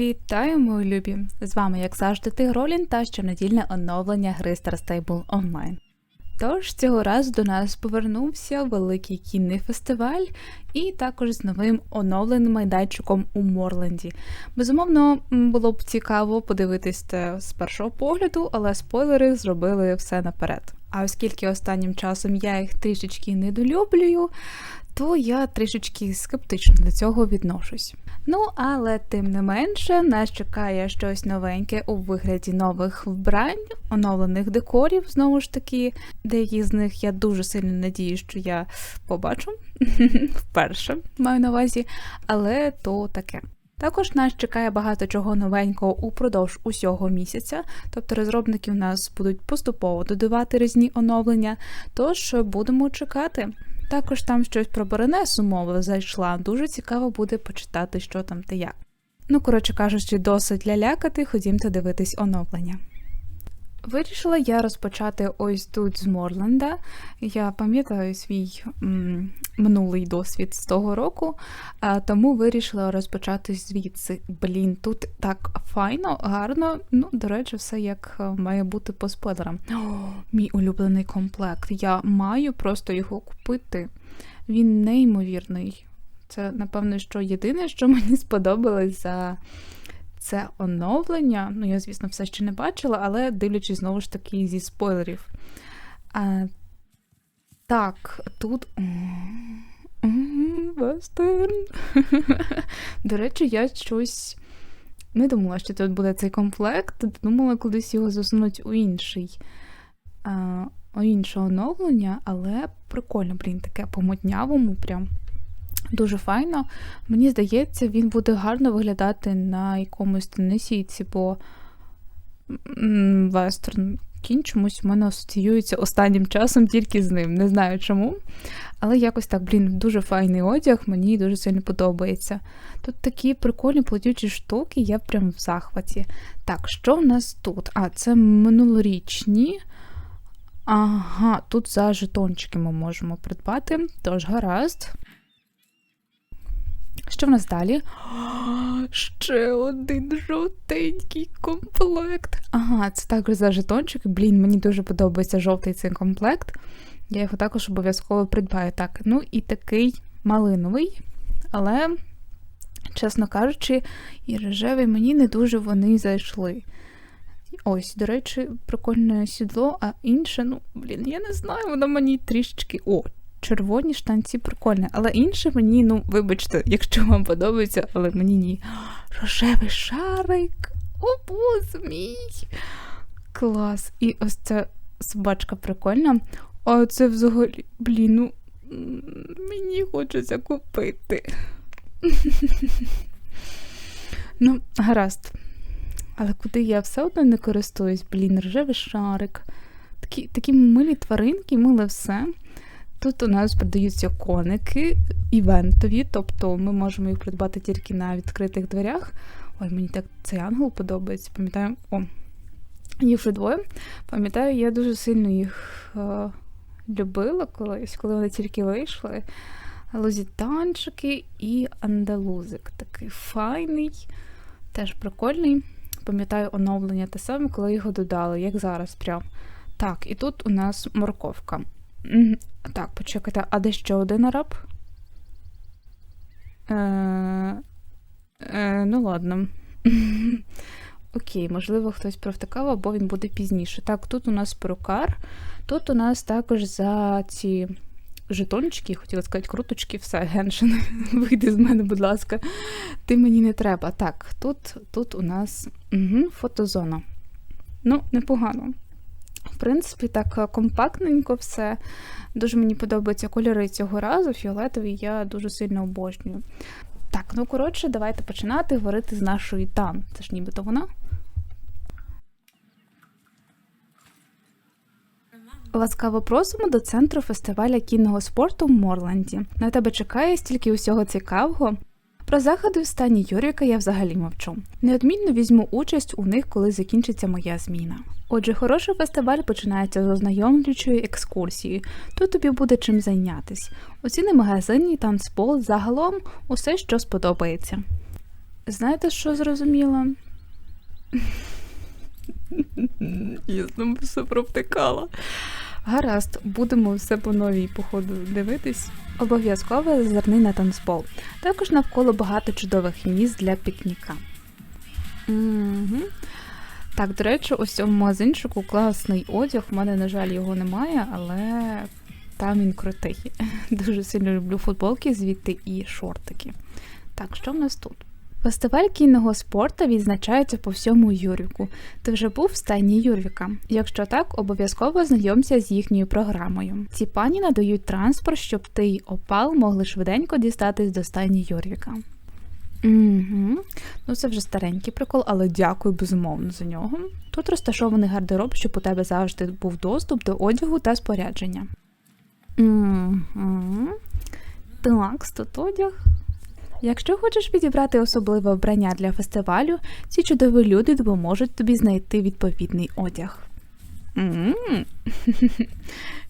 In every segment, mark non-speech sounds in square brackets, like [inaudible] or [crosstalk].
Вітаю, мої любі! З вами, як завжди, Тигролін та щонедільне оновлення гри Star Stable Online. Тож цього разу до нас повернувся великий кінний фестиваль і також з новим оновленим майданчиком у Морленді. Безумовно, було б цікаво подивитись це з першого погляду, але спойлери зробили все наперед. А оскільки останнім часом я їх трішечки недолюблюю, то я трішечки скептично до цього відношусь. Ну, але тим не менше, нас чекає щось новеньке у вигляді нових вбрань, оновлених декорів, знову ж таки. Деякі з них я дуже сильно надію, що я побачу [laughs] вперше, маю на увазі, але то таке. Також нас чекає багато чого новенького упродовж усього місяця, тобто розробники в нас будуть поступово додавати різні оновлення, тож будемо чекати. Також там щось про Беренесу мова зайшла. Дуже цікаво буде почитати, що там та як. Ну, коротше кажучи, досить лялякати, ходімте дивитись оновлення. Вирішила я розпочати ось тут з Морленда. Я пам'ятаю свій м, минулий досвід з того року, а, тому вирішила розпочати звідси. Блін, тут так файно, гарно. Ну, до речі, все як е, має бути по спойлерам. О, мій улюблений комплект. Я маю просто його купити. Він неймовірний. Це, напевно, що єдине, що мені сподобалось за це оновлення. Ну, я, звісно, все ще не бачила, але дивлячись знову ж таки зі спойлерів. А, Так, тут. Вестерн. [laughs] До речі, я щось не думала, що тут буде цей комплект. Думала, кудись його засунуть у інший. У інше оновлення, але прикольно, блін, таке по моднявому прям. Дуже файно. Мені здається, він буде гарно виглядати на якомусь тенесійці, бо вестерн кінь чомусь в мене асоціюється останнім часом тільки з ним. Не знаю чому. Але якось так, блін, дуже файний одяг, мені дуже сильно подобається. Тут такі прикольні платючі штуки, я прям в захваті. Так, що в нас тут? А, це минулорічні. Ага, тут за жетончики ми можемо придбати, тож гаразд. Що в нас далі? [gasps] Ще один жовтенький комплект. Ага, це також за жетончики. Блін, мені дуже подобається жовтий цей комплект. Я його також обов'язково придбаю. Так, ну і такий малиновий, але, чесно кажучи, і рожевий мені не дуже вони зайшли. Ось, до речі, прикольне сідло, а інше, ну, блін, я не знаю, воно мені трішечки. О, червоні штанці прикольні. Але інше мені, ну, вибачте, якщо вам подобається, але мені ні. Рожевий шарик. О, боже мій. Клас. І ось ця собачка прикольна. А це взагалі, блін, ну мені хочеться купити. [laughs] Ну, гаразд. Але куди я все одно не користуюсь, блін, рожевий шарик. Такі такі милі тваринки, миле все. Тут у нас продаються коники івентові, тобто ми можемо їх придбати тільки на відкритих дверях. Ой, мені так цей ангел подобається. Пам'ятаю, о, їх вже двоє. Пам'ятаю, я дуже сильно їх е, любила колись, коли вони тільки вийшли. Лузітанчики і андалузик. Такий файний, теж прикольний. Пам'ятаю оновлення те саме, коли його додали, як зараз прям. Так, і тут у нас морковка. Так, почекайте, а де ще один араб? Е, е, Ну, ладно. [laughs] Окей, можливо, хтось провтикав, або він буде пізніше. Так, тут у нас перукар. Тут у нас також за ці жетончики, хотіла сказати, круточки, все, геншин, [laughs] вийди з мене, будь ласка. Ти мені не треба. Так, тут тут у нас угу, фотозона. Ну, непогано. В принципі, так компактненько все. Дуже мені подобаються кольори цього разу. Фіолетовий я дуже сильно обожнюю. Так, ну коротше, давайте починати говорити з нашої Тан. Це ж нібито вона. Ласкаво просимо до центру фестиваля кінного спорту в Морланді. На тебе чекає стільки усього цікавого. Про заходи в стані Юріка я взагалі мовчу. Неодмінно візьму участь у них, коли закінчиться моя зміна. Отже, хороший фестиваль починається з ознайомлюючої екскурсії. Тут тобі буде чим зайнятись. Оціни магазині, танцпол, загалом усе, що сподобається. Знаєте, що зрозуміла? Я знову все провтикала. Гаразд, будемо все по новій походу дивитись. Обов'язково зазирни на танцпол. Також навколо багато чудових місць для пікніка. Угу. Так, до речі, ось цьому магазинчику класний одяг. У мене, на жаль, його немає, але там він крутий. [laughs] Дуже сильно люблю футболки, звідти і шортики. Так, що в нас тут? Фестиваль кінного спорту відзначається по всьому Юрвіку. Ти вже був в стайні Юрвіка? Якщо так, обов'язково знайомся з їхньою програмою. Ці пані надають транспорт, щоб ти й опал могли швиденько дістатись до стайні Юрвіка. Угу. Ну це вже старенький прикол, але дякую безумовно за нього. Тут розташований гардероб, щоб у тебе завжди був доступ до одягу та спорядження. Угу. Так, тут одяг. Якщо хочеш підібрати особливе вбрання для фестивалю, ці чудові люди допоможуть тобі знайти відповідний одяг. М. [laughs]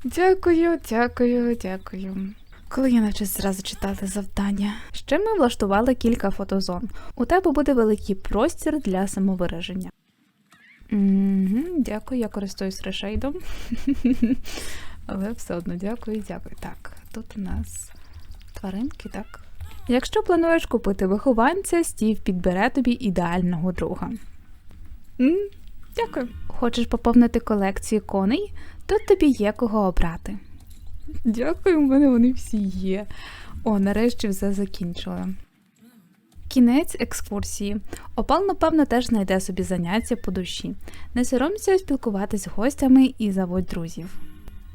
Дякую, дякую, дякую. Коли я навчусь зразу читати завдання. Ще ми влаштували кілька фотозон. У тебе буде великий простір для самовираження. Угу, дякую, я користуюсь решейдом. [laughs] Але все одно дякую, дякую. Так, тут у нас тваринки, так. Якщо плануєш купити вихованця, Стів підбере тобі ідеального друга. М, Дякую. Хочеш поповнити колекцію коней? Тут тобі є кого обрати. Дякую, в мене вони всі є. О, нарешті все закінчила. Кінець екскурсії. Опал, напевно, теж знайде собі заняття по душі. Не соромся спілкуватись з гостями і заводь друзів.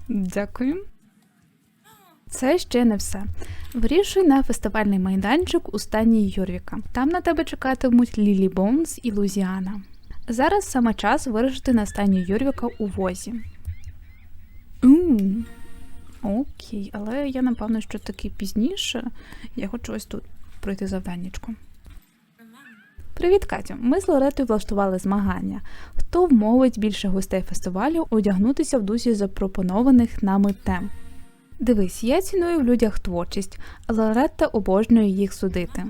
Дякую. Це ще не все. Вирішуй на фестивальний майданчик у стані Йорвіка. Там на тебе чекатимуть Лілі Боунс і Лузіана. Зараз саме час вирушити на стані Юрвіка у возі. М, Окей, але я напевно, що таки пізніше. Я хочу ось тут пройти завданнячко. Привіт, Катю! Ми з Лоретою влаштували змагання. Хто вмовить більше гостей фестивалю одягнутися в дусі запропонованих нами тем? Дивись, я ціную в людях творчість, а Лоретта обожнює їх судити.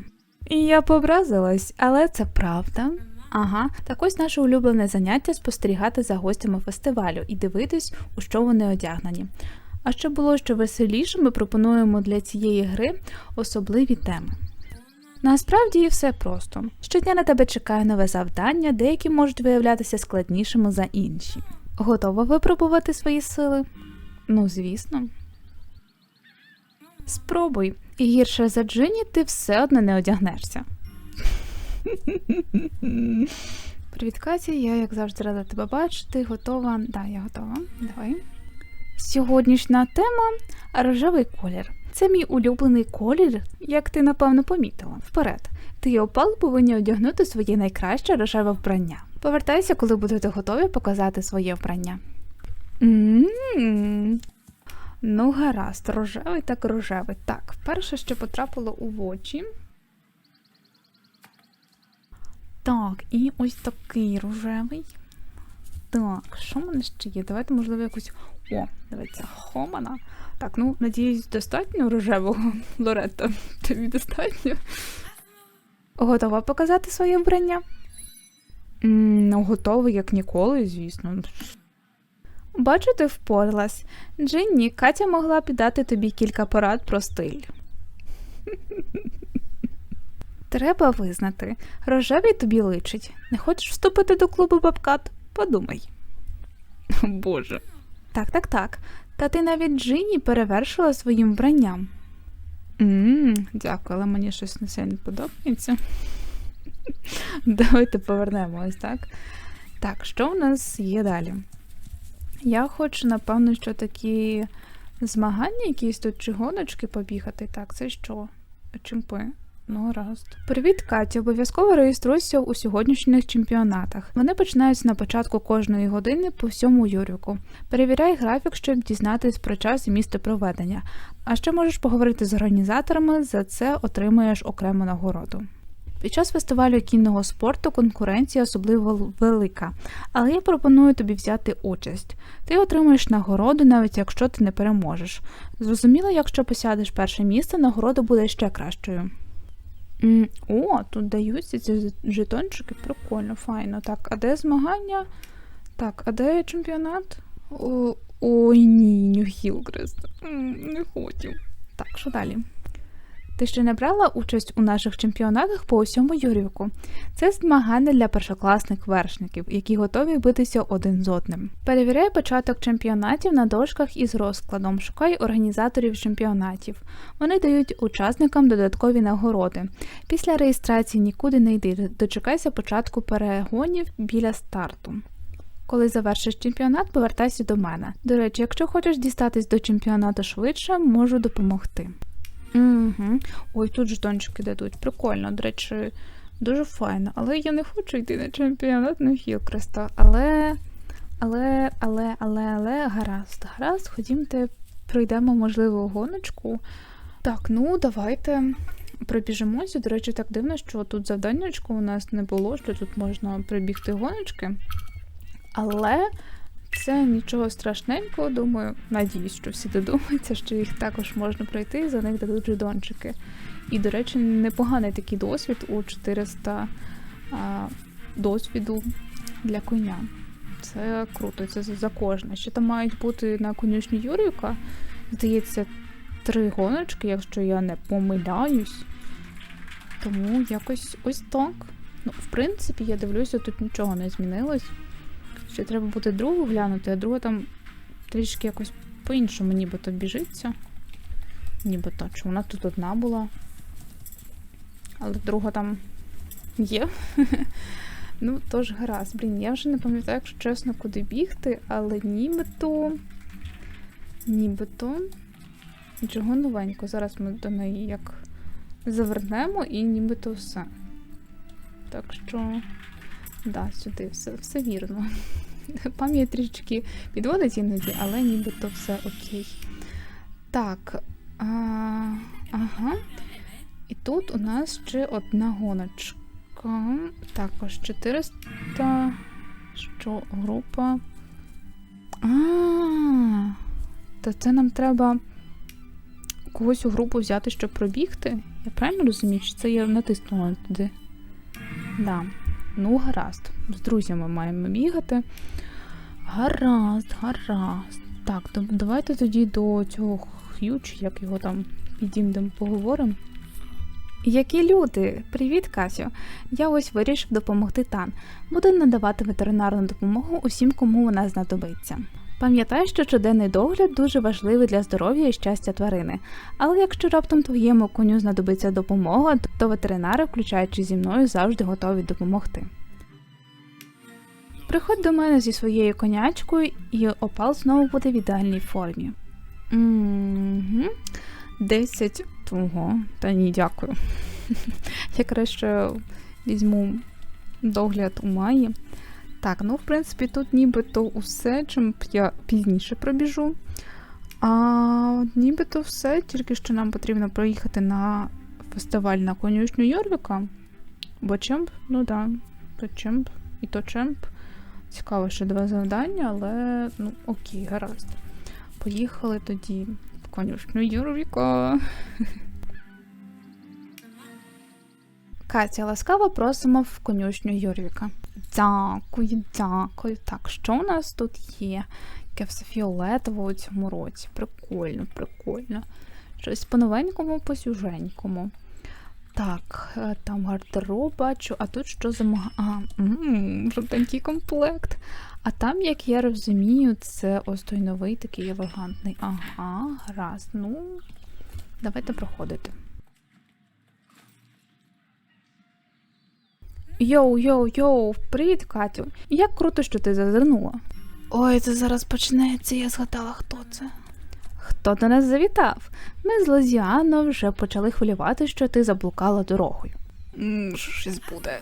І я побразилась, але це правда. Ага, так ось наше улюблене заняття спостерігати за гостями фестивалю і дивитись, у що вони одягнені. А щоб було ще веселіше, ми пропонуємо для цієї гри особливі теми. Насправді все просто. Щодня на тебе чекає нове завдання, деякі можуть виявлятися складнішими за інші. Готова випробувати свої сили? Ну, звісно. Спробуй, і гірше за Джині ти все одно не одягнешся. Привіт, Катя, я, як завжди, рада тебе бачити. Готова? Да, я готова. Давай. Сьогоднішня тема рожевий колір. Це мій улюблений колір, як ти напевно помітила. Вперед, ти і опал повинні одягнути своє найкраще рожеве вбрання. Повертайся, коли будете готові показати своє вбрання. М-м-м. Ну, гаразд, рожевий так рожевий. Так, перше, що потрапило у очі. Так, і ось такий рожевий. Так, що в мене ще є? Давайте, можливо, якусь. О, дивіться, хомана. Так, ну, надіюсь, достатньо рожевого [laughs] Лоретто. Тобі достатньо. Готова показати своє вбрання? Ну, готова, як ніколи, звісно. Бачу, ти впоралась. Джинні, Катя могла піддати тобі кілька порад про стиль. [laughs] Треба визнати, рожевий тобі личить. Не хочеш вступити до клубу бабкат? Подумай. О, Боже. Так, так, так. Та ти навіть Джині перевершила своїм вбранням. Ммм, дякую, але мені щось не сильно подобається. [laughs] Давайте повернемось, так? Так, що у нас є далі? Я хочу, напевно, що такі змагання, якісь тут чи гоночки побігати. Так, це що? Чимпи? Ну, гаразд. Привіт, Катя. Обов'язково реєструйся у сьогоднішніх чемпіонатах. Вони починаються на початку кожної години по всьому Юрюку. Перевіряй графік, щоб дізнатись про час і місце проведення. А ще можеш поговорити з організаторами, за це отримуєш окрему нагороду. Під час фестивалю кінного спорту конкуренція особливо велика, але я пропоную тобі взяти участь. Ти отримуєш нагороду, навіть якщо ти не переможеш. Зрозуміло, якщо посядеш перше місце, нагорода буде ще кращою. О, тут даються ці жетончики, прикольно, файно. Так, а де змагання? Так, а де чемпіонат? О, ой, ні, Нью Хілкрест. М, Не хочу. Так, що далі? Ти ще не брала участь у наших чемпіонатах по усьому Юрівку. Це змагання для першокласних вершників, які готові битися один з одним. Перевіряй початок чемпіонатів на дошках із розкладом, шукай організаторів чемпіонатів. Вони дають учасникам додаткові нагороди. Після реєстрації нікуди не йди, дочекайся початку перегонів біля старту. Коли завершиш чемпіонат, повертайся до мене. До речі, якщо хочеш дістатись до чемпіонату швидше, можу допомогти. Угу. Ой, тут жетончики дадуть. Прикольно, до речі, дуже файно. Але я не хочу йти на чемпіонат на Хілкреста. Але, але, але, але, але, гаразд, гаразд, ходімте, пройдемо, можливо, гоночку. Так, ну давайте пробіжимося. До речі, так дивно, що тут завданнячко у нас не було, що тут можна прибігти гоночки. Але це нічого страшненького, думаю, надіюсь, що всі додумаються, що їх також можна пройти, за них дадуть жидончики. І, до речі, непоганий такий досвід у 400 а, досвіду для коня. Це круто, це за кожне. Ще там мають бути на конюшні Юрівка. Здається, три гоночки, якщо я не помиляюсь. Тому якось ось так. Ну, в принципі, я дивлюся, тут нічого не змінилось. Ще треба буде другу глянути, а друга там трішки якось по-іншому нібито біжиться. Нібито, чи вона тут одна була. Але друга там є. [laughs] ну, тож гаразд. Блін, я вже не пам'ятаю, якщо чесно, куди бігти, але нібито. Нібито. Нічого новенького. Зараз ми до неї як завернемо і нібито все. Так що. Да, сюди, все, все вірно. [laughs] [laughs] Пам'ять трішки підводить іноді, але нібито все окей. Так. А, ага. І тут у нас ще одна гоночка. Також 400. Що група? А, то це нам треба когось у групу взяти, щоб пробігти. Я правильно розумію, чи це я натиснула туди? Да. Ну, гаразд. З друзями маємо бігати. Гаразд, гаразд. Так, то давайте тоді до цього х'юч, як його там підімдемо, поговоримо. Які люди! Привіт, Касю! Я ось вирішив допомогти Тан. Буду надавати ветеринарну допомогу усім, кому вона знадобиться. Пам'ятай, що щоденний догляд дуже важливий для здоров'я і щастя тварини. Але якщо раптом твоєму коню знадобиться допомога, то ветеринари, включаючи зі мною, завжди готові допомогти. Приходь до мене зі своєю конячкою, і опал знову буде в ідеальній формі. 10 того. Та ні, дякую. [laughs] Я краще візьму догляд у маї. Так, ну, в принципі, тут нібито усе, чим я пізніше пробіжу. А нібито все, тільки що нам потрібно проїхати на фестиваль на конюшню Йорвіка. Бо чемп, ну да, то чемп і то чемп. Цікаво, що два завдання, але ну окей, гаразд. Поїхали тоді в конюшню Юрвіка. [laughs] Катя, ласкаво просимо в конюшню Юрвіка. Дякую, дякую. Так, що у нас тут є? Яке все фіолетово у цьому році. Прикольно, прикольно. Щось по-новенькому, по-сюженькому. Так, е, там гардероб бачу, а тут що за мага... А, жовтенький комплект. А там, як я розумію, це ось той новий такий елегантний. Ага, гаразд. Ну, давайте проходити. Йоу, йоу, йоу, привіт, Катю. Як круто, що ти зазирнула. Ой, це зараз почнеться, я згадала, хто це. Хто до нас завітав? Ми з Лозіано вже почали хвилювати, що ти заблукала дорогою. Щось буде.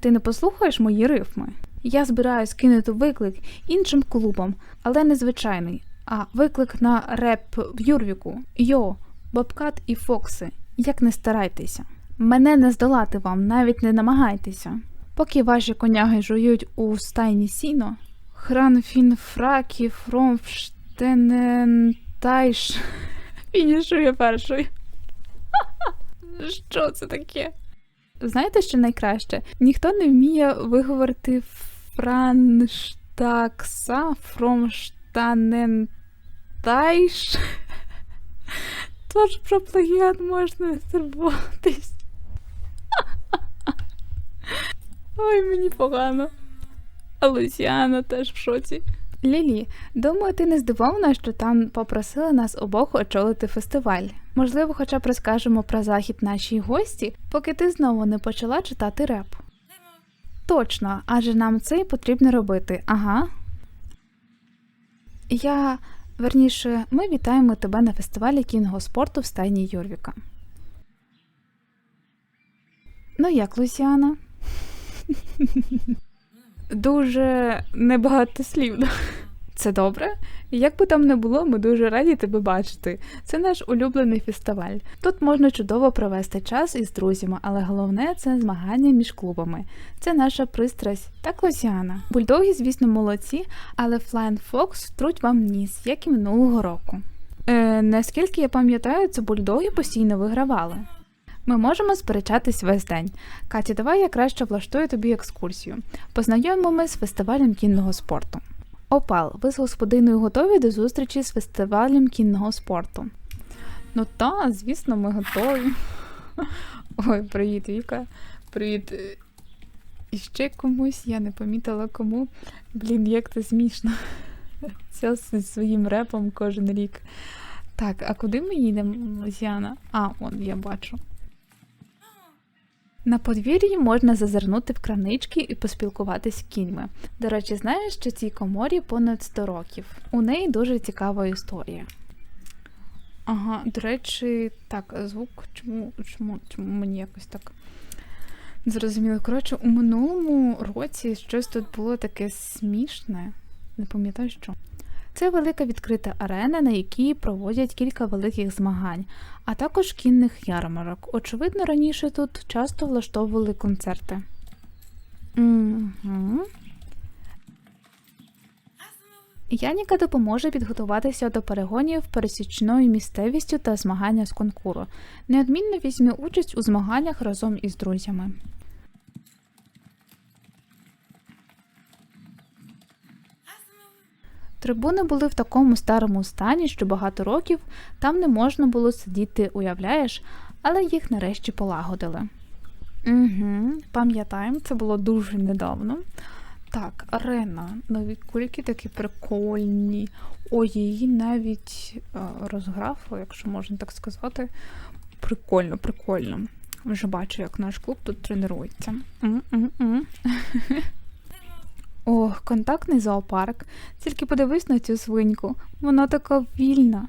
Ти не послухаєш мої рифми? Я збираюсь кинути виклик іншим клубам, але не звичайний, а виклик на реп в Юрвіку. Йо, Бобкат і Фокси. Як не старайтеся. Мене не здолати вам, навіть не намагайтеся. Поки ваші коняги жують у стайні сіно, Хранфін Фракі Фромштенентайш [laughs] фінішує першою. [laughs] Що це таке? Знаєте, що найкраще? Ніхто не вміє виговорити франштакса фромштанентайш. [laughs] Тож про плагіат можна турбуватись. Ой, мені погано. А Лусіана теж в шоці. Лілі, думаю, ти не здивована, що там попросили нас обох очолити фестиваль. Можливо, хоча б розкажемо про захід нашій гості, поки ти знову не почала читати реп. Точно, адже нам це й потрібно робити, ага. Я, верніше, ми вітаємо тебе на фестивалі кінного спорту в стайні Йорвіка. Ну як, Лусіана? Дуже небагатослівно. Це добре? Як би там не було, ми дуже раді тебе бачити. Це наш улюблений фестиваль. Тут можна чудово провести час із друзями, але головне це змагання між клубами. Це наша пристрасть. Так, Лосіана. Бульдоги, звісно, молодці, але Flying Fox труть вам ніс, як і минулого року. Е, наскільки я пам'ятаю, це бульдоги постійно вигравали. Ми можемо сперечатись весь день. Катя, давай я краще влаштую тобі екскурсію. Познайомимо з фестивалем кінного спорту. Опал, ви з господиною готові до зустрічі з фестивалем кінного спорту? Ну та, звісно, ми готові. Ой, привіт, Віка. Привіт. І ще комусь, я не помітила кому. Блін, як це смішно. Це зі своїм репом кожен рік. Так, а куди ми їдемо, Лосяна? А, он, я бачу. На подвір'ї можна зазирнути в крамнички і поспілкуватись з кіньми. До речі, знаєш, що цій коморі понад 100 років. У неї дуже цікава історія. Ага, до речі, так, звук, чому, чому, чому мені якось так зрозуміло. Коротше, у минулому році щось тут було таке смішне, не пам'ятаю що. Це велика відкрита арена, на якій проводять кілька великих змагань, а також кінних ярмарок. Очевидно, раніше тут часто влаштовували концерти. Угу. Яніка допоможе підготуватися до перегонів пересічною місцевістю та змагання з конкуру. Неодмінно візьме участь у змаганнях разом із друзями. Трибуни були в такому старому стані, що багато років там не можна було сидіти, уявляєш, але їх нарешті полагодили. Угу, Пам'ятаємо, це було дуже недавно. Так, арена. Нові кульки такі прикольні. Ой, її навіть е, розграфили, якщо можна так сказати. Прикольно, прикольно. Вже бачу, як наш клуб тут тренується. М-м-м. Ох, контактний зоопарк. Тільки подивись на цю свиньку. Вона така вільна.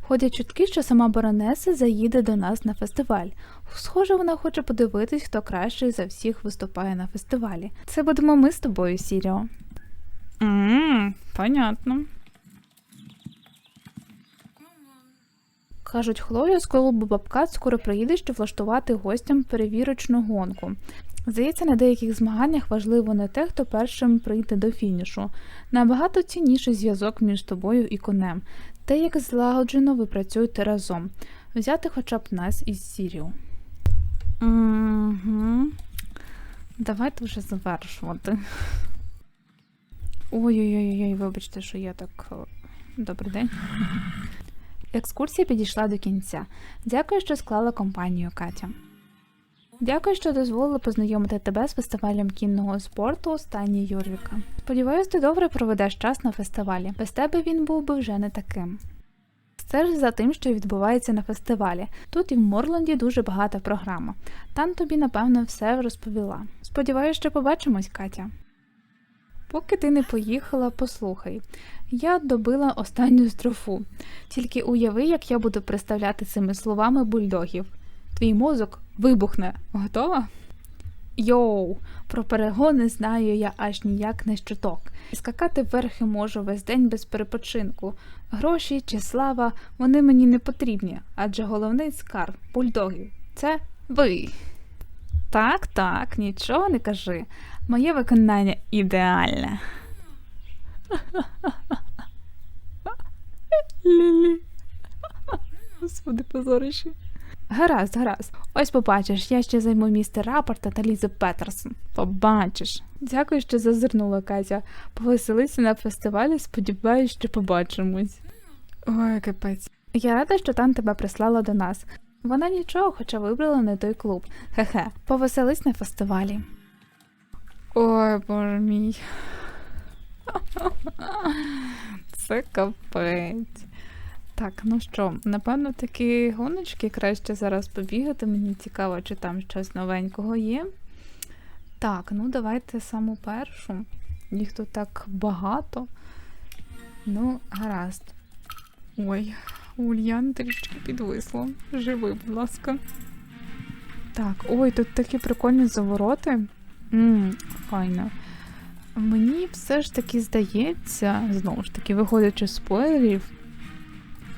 Ходять чутки, що сама баронеса заїде до нас на фестиваль. Схоже, вона хоче подивитись, хто кращий за всіх виступає на фестивалі. Це будемо ми з тобою, Сіріо. Понятно. Кажуть, Хлоя з клубу Бабкат скоро приїде, щоб влаштувати гостям перевірочну гонку. Здається, на деяких змаганнях важливо не те, хто першим прийде до фінішу. Набагато цінніший зв'язок між тобою і конем, те, як злагоджено ви працюєте разом. Взяти хоча б нас із Сіріо. Угу. Давайте вже завершувати. Ой-ой-ой, вибачте, що я так. е, Добрий день. Екскурсія підійшла до кінця. Дякую, що склала компанію Катя. Дякую, що дозволили познайомити тебе з фестивалем кінного спорту у стані Юрвіка. Сподіваюсь, ти добре проведеш час на фестивалі. Без тебе він був би вже не таким. Стеж за тим, що відбувається на фестивалі. Тут і в Морланді дуже багата програма. Там тобі, напевно, все розповіла. Сподіваюсь, що побачимось, Катя. Поки ти не поїхала, послухай. Я добила останню строфу. Тільки уяви, як я буду представляти цими словами бульдогів. Твій мозок вибухне. Готова? Йоу, про перегони знаю я аж ніяк не щоток. Скакати верхи можу весь день без перепочинку. Гроші чи слава вони мені не потрібні, адже головний скарб бульдогів це ви. Так, так, нічого не кажи. Моє виконання ідеальне. Лілі. Господи, позорище. Гаразд, гаразд. Ось побачиш, я ще займу місце рапорта та Лізу Петерсон. Побачиш. Дякую, що зазирнула Катя. Повеселися на фестивалі, сподіваюсь, що побачимось. Ой, капець. Я рада, що там тебе прислала до нас. Вона нічого, хоча вибрала не той клуб. Хе-хе, повеселись на фестивалі. Ой, боже мій. [laughs] Це капець. Так, ну що, напевно, такі гоночки краще зараз побігати. Мені цікаво, чи там щось новенького є. Так, ну давайте саму першу. Їх тут так багато. Ну, гаразд. Ой, Ульян трішки підвисло. Живи, будь ласка. Так, ой, тут такі прикольні завороти. Ммм, файно. Мені все ж таки здається, знову ж таки, виходячи з спойлерів,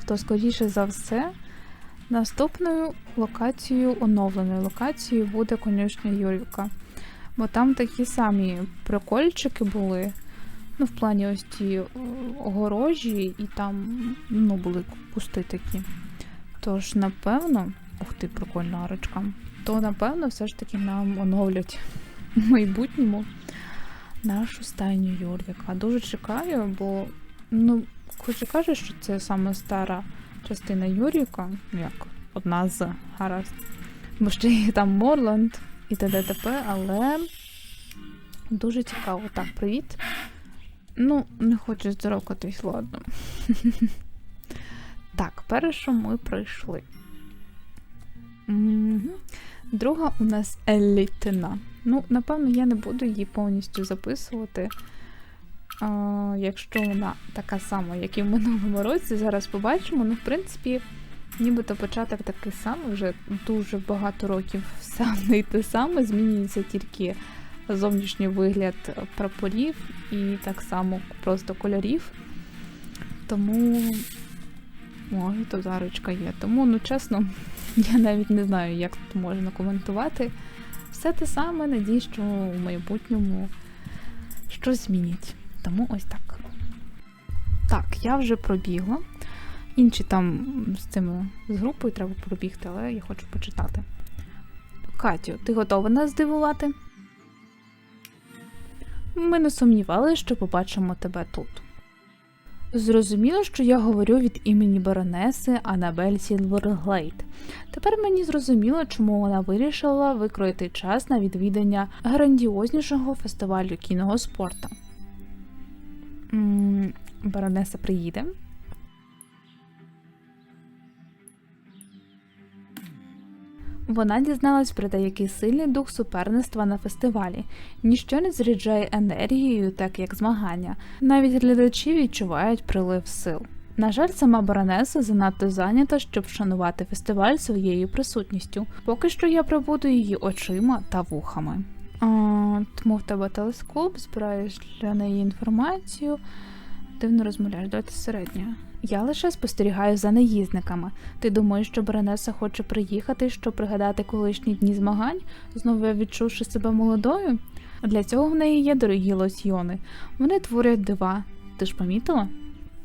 то скоріше за все, наступною локацією, оновленою локацією буде конюшня Юрівка. Бо там такі самі прикольчики були. Ну, в плані ось ті е, огорожі, і там ну, були кусти такі. Тож, напевно, ух ти, прикольна арочка, то напевно все ж таки нам оновлять в майбутньому нашу стайню Юрвіка. Дуже чекаю, бо, ну, хоч і каже, що це саме стара частина Юріка, як одна з гаразд. Бо ще є там Морланд і т.д. але дуже цікаво. Так, привіт. Ну, не хочу здоровкатись, ладно. [laughs] Так, першу ми пройшли. Друга у нас елітина. Ну, напевно, я не буду її повністю записувати. А, якщо вона така сама, як і в минулому році, зараз побачимо. Ну, в принципі, нібито початок такий самий, вже дуже багато років [laughs] одне й те саме, змінюється тільки зовнішній вигляд прапорів і так само просто кольорів. Тому. О, і тут арочка є. Тому, ну чесно, [laughs] я навіть не знаю, як тут можна коментувати. Все те саме, надію, що у майбутньому щось змінять. Тому ось так. Так, я вже пробігла. Інші там з цими з групою треба пробігти, але я хочу почитати. Катю, ти готова нас здивувати? Ми не сумнівалися, що побачимо тебе тут. Зрозуміло, що я говорю від імені баронеси Анабель Сілверглейд. Тепер мені зрозуміло, чому вона вирішила викроїти час на відвідання грандіознішого фестивалю кінного спорту. Баронеса приїде. Вона дізналась про деякий сильний дух суперництва на фестивалі. Ніщо не заряджає енергією, так як змагання. Навіть глядачі відчувають прилив сил. На жаль, сама баронеса занадто зайнята, щоб вшанувати фестиваль своєю присутністю. Поки що я пробуду її очима та вухами. А, тому в тебе телескоп, збираєш для неї інформацію. Дивно розмовляєш, давайте середньо. Я лише спостерігаю за наїзниками. Ти думаєш, що Беренеса хоче приїхати, щоб пригадати колишні дні змагань, знову відчувши себе молодою? Для цього в неї є дорогі лосьйони. Вони творять дива. Ти ж помітила?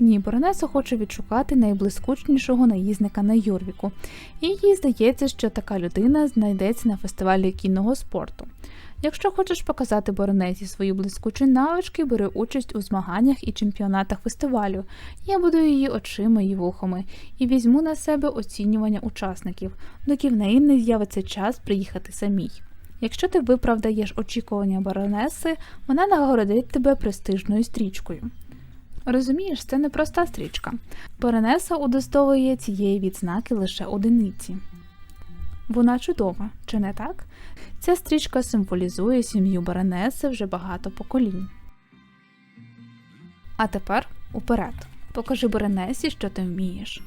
Ні, Беренеса хоче відшукати найблискучнішого наїзника на Юрвіку, і їй здається, що така людина знайдеться на фестивалі кінного спорту. Якщо хочеш показати Боронезі свої блискучі навички, бери участь у змаганнях і чемпіонатах фестивалю. Я буду її очима і вухами і візьму на себе оцінювання учасників, доки в неї не з'явиться час приїхати самій. Якщо ти виправдаєш очікування баронеси, вона нагородить тебе престижною стрічкою. Розумієш, це не проста стрічка. Баронеса удостовує цієї відзнаки лише одиниці. Вона чудова, чи не так? Ця стрічка символізує сім'ю баронеси вже багато поколінь. А тепер уперед. Покажи баронесі, що ти вмієш.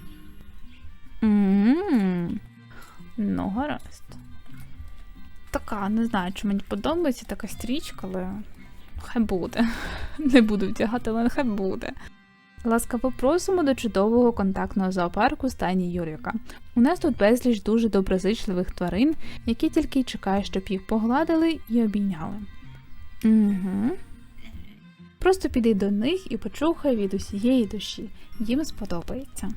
М-м-м. Ну, гаразд. Така, не знаю, чи мені подобається така стрічка, але хай буде. [laughs] Не буду вдягати, але хай буде. Ласкаво просимо до чудового контактного зоопарку стайні Юрика. У нас тут безліч дуже доброзичливих тварин, які тільки й чекають, щоб їх погладили і обійняли. Угу. Просто піди до них і почухай від усієї душі. Їм сподобається.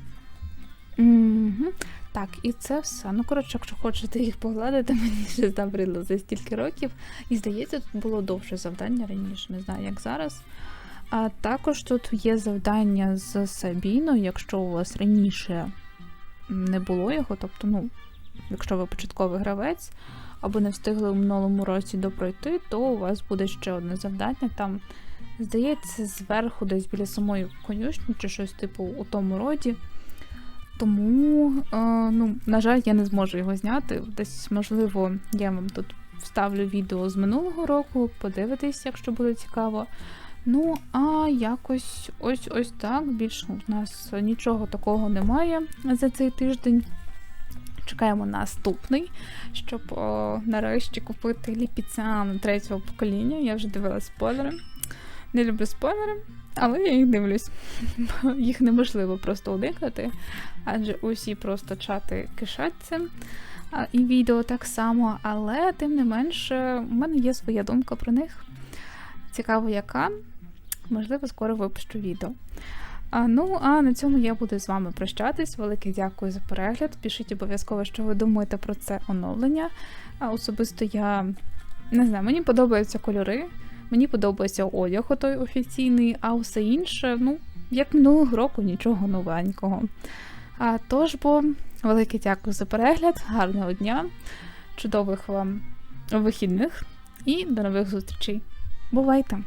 Угу. Так, і це все. Ну, коротше, якщо хочете їх погладити, [laughs] мені ще забрило за стільки років. І здається, тут було довше завдання раніше, не знаю, як зараз. А також тут є завдання з Сабіною, якщо у вас раніше не було його, тобто, ну, якщо ви початковий гравець, або не встигли у минулому році допройти, то у вас буде ще одне завдання. Там, здається, зверху, десь біля самої конюшні, чи щось типу у тому роді. Тому, е, ну, на жаль, я не зможу його зняти. Десь, можливо, я вам тут вставлю відео з минулого року, подивитись, якщо буде цікаво. Ну, а якось ось ось так. Більше у нас нічого такого немає за цей тиждень. Чекаємо наступний, щоб о, нарешті купити ліпіцян третього покоління. Я вже дивилась спойлери. Не люблю спойлери, але я їх дивлюсь. [laughs] Їх неможливо просто уникнути, адже усі просто чати кишать цим. І відео так само, але тим не менше, у мене є своя думка про них. Цікаво, яка. Можливо, скоро випущу відео. А, ну, а на цьому я буду з вами прощатись. Велике дякую за перегляд. Пишіть обов'язково, що ви думаєте про це оновлення. А особисто я не знаю, мені подобаються кольори, мені подобається одяг отой офіційний, а все інше, ну, як минулого року, нічого новенького. А тож бо, велике дякую за перегляд, гарного дня, чудових вам вихідних і до нових зустрічей. Бувайте!